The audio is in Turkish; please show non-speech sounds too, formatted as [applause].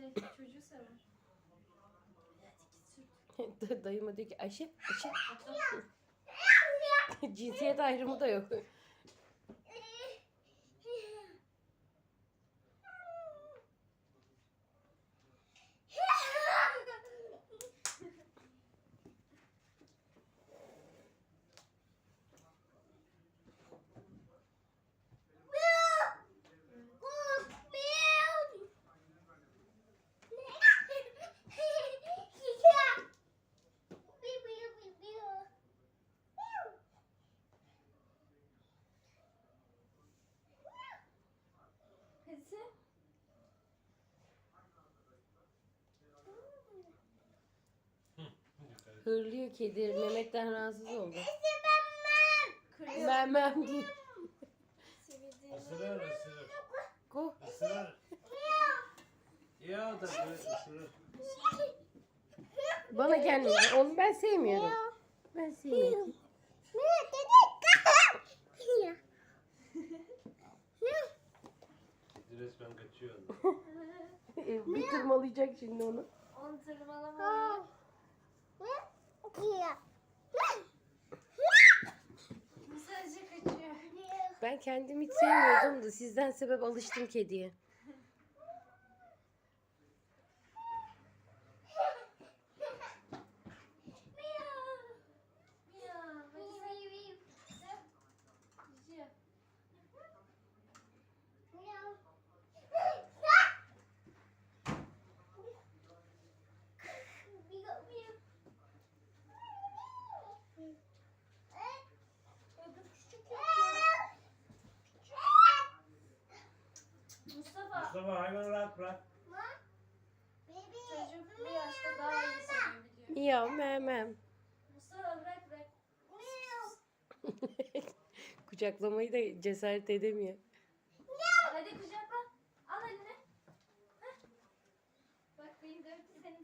şey çocuğu sever. [laughs] Dayıma diyor ki Ayşe, Ayşe. [laughs] Cinsiyet ayrımı da yok. Hadi. Hırlıyor kedi. Mehmet'ten rahatsız oldu. Kırıyor. Memem diyor. Sevdiğini. Isırır ısırır. Ko. Isırır. Ya da böyle ısırır. Bana gelmiyor. Onu ben sevmiyorum. Ben sevmiyorum. Kedi resmen kaçıyor. [laughs] Bir tırmalayacak şimdi onu. Onu tırmalama. Bu sadece kaçıyor. Ben kendimi hiç sevmiyordum da sizden sebep alıştım kediye. Miyav. Hadi sen. Cici. Mustafa hayvanı rahat bırak. Çocuk bu yaşta daha iyi seviyor biliyor. Miyav memem. Mustafa bırak bırak. [laughs] Kucaklamayı da cesaret edemiyor. Hadi kucakla. Al eline. Bak beni dövdü seni.